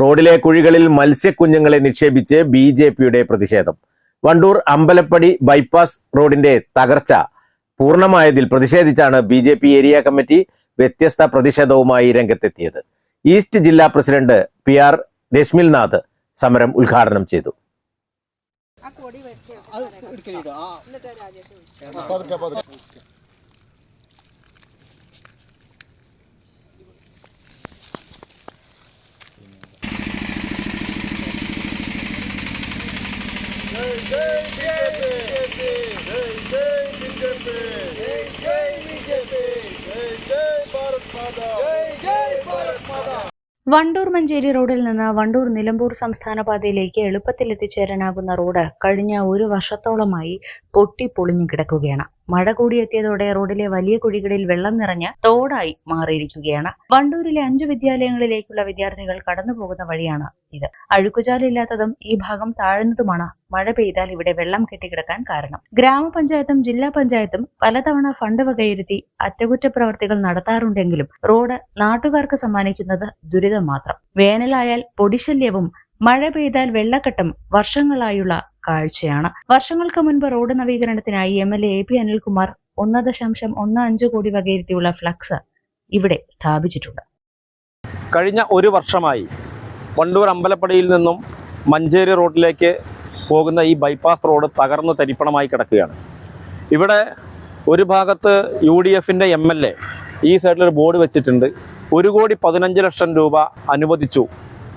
റോഡിലെ കുഴികളിൽ മത്സ്യക്കുഞ്ഞുങ്ങളെ നിക്ഷേപിച്ച് B J പിയുടെ പ്രതിഷേധം. വണ്ടൂർ അമ്പലപ്പടി ബൈപ്പാസ് റോഡിന്റെ തകർച്ച പൂർണമായതിൽ പ്രതിഷേധിച്ചാണ് B J P area committee വ്യത്യസ്ത പ്രതിഷേധവുമായി രംഗത്തെത്തിയത്. ഈസ്റ്റ് ജില്ലാ പ്രസിഡന്റ് പി ആർ രശ്മിൽനാഥ് സമരം ഉദ്ഘാടനം ചെയ്തു. വണ്ടൂർ മഞ്ചേരി റോഡിൽ നിന്ന് വണ്ടൂർ നിലമ്പൂർ സംസ്ഥാന പാതയിലേക്ക് എളുപ്പത്തിൽ എത്തിച്ചേരാനാകുന്ന റോഡ് കഴിഞ്ഞ ഒരു വർഷത്തോളമായി പൊട്ടി പൊളിഞ്ഞു കിടക്കുകയാണ് മഴ കൂടിയെത്തിയതോടെ റോഡിലെ വലിയ കുഴികളിൽ വെള്ളം നിറഞ്ഞ് തോടായി മാറിയിരിക്കുകയാണ്. വണ്ടൂരിലെ അഞ്ചു വിദ്യാലയങ്ങളിലേക്കുള്ള വിദ്യാർത്ഥികൾ കടന്നുപോകുന്ന വഴിയാണ് ഇത്. അഴുക്കുചാലില്ലാത്തതും ഈ ഭാഗം താഴ്ന്നതുമാണ് മഴ പെയ്താൽ ഇവിടെ വെള്ളം കെട്ടിക്കിടക്കാൻ കാരണം. ഗ്രാമപഞ്ചായത്തും ജില്ലാ പഞ്ചായത്തും പലതവണ ഫണ്ട് വകയിരുത്തി അറ്റകുറ്റപ്രവർത്തികൾ നടത്താറുണ്ടെങ്കിലും റോഡ് നാട്ടുകാർക്ക് സമ്മാനിക്കുന്നത് ദുരിതം മാത്രം. വേനലായാൽ പൊടിശല്യവും മഴ പെയ്താൽ വെള്ളക്കെട്ടും വർഷങ്ങളായുള്ള കാഴ്ചയാണ്. വർഷങ്ങൾക്ക് മുൻപ് road നവീകരണത്തിനായി M L A P Anilkumar ഒന്ന് ദശാംശം ഒന്ന് അഞ്ച് കോടി വകയിരുത്തിയുള്ള ഫ്ലക്സ് ഇവിടെ സ്ഥാപിച്ചിട്ടുണ്ട്. കഴിഞ്ഞ ഒരു വർഷമായി വണ്ടൂർ അമ്പലപ്പടിയിൽ നിന്നും മഞ്ചേരി റോഡിലേക്ക് പോകുന്ന ഈ ബൈപ്പാസ് റോഡ് തകർന്ന് തരിപ്പണമായി കിടക്കുകയാണ്. ഇവിടെ ഒരു ഭാഗത്ത് യു ഡി എഫിന്റെ എം എൽ എ ഈ സൈഡിലൊരു ബോർഡ് വെച്ചിട്ടുണ്ട്. ഒരു കോടി പതിനഞ്ച് ലക്ഷം രൂപ അനുവദിച്ചു.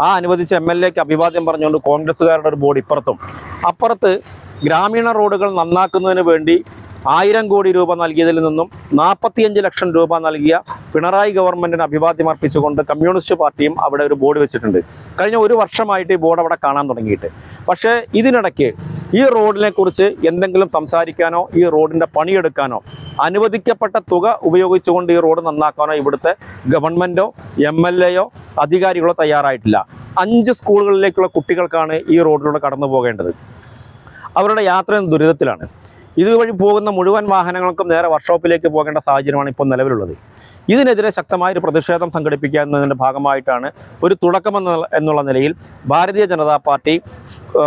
ആ അനുവദിച്ച എം എൽ എക്ക് അഭിവാദ്യം പറഞ്ഞുകൊണ്ട് കോൺഗ്രസ്സുകാരുടെ ഒരു ബോർഡ് ഇപ്പുറത്തും. അപ്പുറത്ത് ഗ്രാമീണ റോഡുകൾ നന്നാക്കുന്നതിന് വേണ്ടി ആയിരം കോടി രൂപ നൽകിയതിൽ നിന്നും നാൽപ്പത്തിയഞ്ച് ലക്ഷം രൂപ നൽകിയ പിണറായി ഗവൺമെന്റിന് അഭിവാദ്യം അർപ്പിച്ചുകൊണ്ട് കമ്മ്യൂണിസ്റ്റ് പാർട്ടിയും അവിടെ ഒരു ബോർഡ് വെച്ചിട്ടുണ്ട്. കഴിഞ്ഞ ഒരു വർഷമായിട്ട് ഈ ബോർഡ് അവിടെ കാണാൻ തുടങ്ങിയിട്ട്. പക്ഷേ ഇതിനിടയ്ക്ക് ഈ റോഡിനെ കുറിച്ച് എന്തെങ്കിലും സംസാരിക്കാനോ ഈ റോഡിന്റെ പണിയെടുക്കാനോ അനുവദിക്കപ്പെട്ട തുക ഉപയോഗിച്ചുകൊണ്ട് ഈ റോഡ് നന്നാക്കാനോ ഇവിടുത്തെ ഗവൺമെന്റോ എം എൽ എയോ അധികാരികളോ തയ്യാറായിട്ടില്ല. അഞ്ച് സ്കൂളുകളിലേക്കുള്ള കുട്ടികൾക്കാണ് ഈ റോഡിലൂടെ കടന്നു പോകേണ്ടത്. അവരുടെ യാത്ര ദുരിതത്തിലാണ്. ഇതുവഴി പോകുന്ന മുഴുവൻ വാഹനങ്ങൾക്കും നേരെ വർക്ക്ഷോപ്പിലേക്ക് പോകേണ്ട സാഹചര്യമാണ് ഇപ്പോൾ നിലവിലുള്ളത്. ഇതിനെതിരെ ശക്തമായ ഒരു പ്രതിഷേധം സംഘടിപ്പിക്കുക എന്നതിന്റെ ഭാഗമായിട്ടാണ് ഒരു തുടക്കമെന്ന എന്നുള്ള നിലയിൽ ഭാരതീയ ജനതാ പാർട്ടി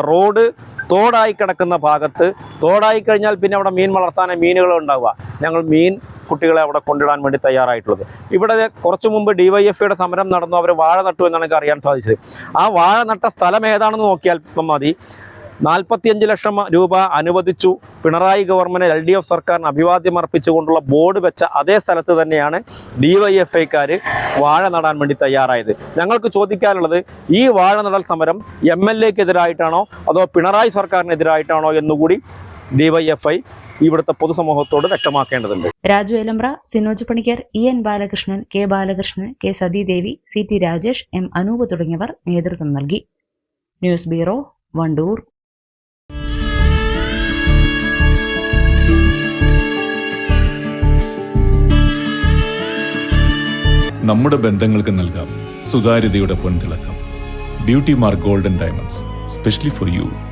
റോഡ് തോടായി കിടക്കുന്ന ഭാഗത്ത് തോടായി കഴിഞ്ഞാൽ പിന്നെ അവിടെ മീൻ വളർത്താനേ മീനുകൾ ഉണ്ടാവുക. ഞങ്ങൾ മീൻ കുട്ടികളെ അവിടെ കൊണ്ടിടാൻ വേണ്ടി തയ്യാറായിട്ടുള്ളത്. ഇവിടെ കുറച്ചു മുമ്പ് ഡിവൈഎഫ്ഐയുടെ സമരം നടന്നു അവർ വാഴ നട്ടു എന്നാണ് എനിക്ക് അറിയാൻ സാധിച്ചത്. ആ വാഴ നട്ട സ്ഥലം ഏതാണെന്ന് നോക്കിയാൽ മതി. നാൽപ്പത്തിയഞ്ച് ലക്ഷം രൂപ അനുവദിച്ചു. Pinarayi government L D F സർക്കാരിന് അഭിവാദ്യം അർപ്പിച്ചുകൊണ്ടുള്ള ബോർഡ് വെച്ച അതേ സ്ഥലത്ത് തന്നെയാണ് ഡിവൈഎഫ്ഐക്കാർ വാഴ നടാൻ വേണ്ടി തയ്യാറായത്. ഞങ്ങൾക്ക് ചോദിക്കാനുള്ളത് ഈ വാഴ നടൽ സമരം എം എൽ എക്കെതിരായിട്ടാണോ അതോ പിണറായി സർക്കാരിനെതിരായിട്ടാണോ എന്നുകൂടി ഡിവൈഎഫ്ഐ ഇവിടുത്തെ പൊതുസമൂഹത്തോട് വ്യക്തമാക്കേണ്ടതുണ്ട്. Raju Elambra Sinoj Panicker E N Balakrishnan K Balakrishnan K Sathidevi C T Rajesh M Anoop തുടങ്ങിയവർ നേതൃത്വം നൽകി. News bureau Vandoor. നമ്മുടെ ബന്ധങ്ങൾക്ക് നൽകാം സുതാര്യതയുടെ പൊൻതിളക്കം. Beauty mark golden diamonds specially for you.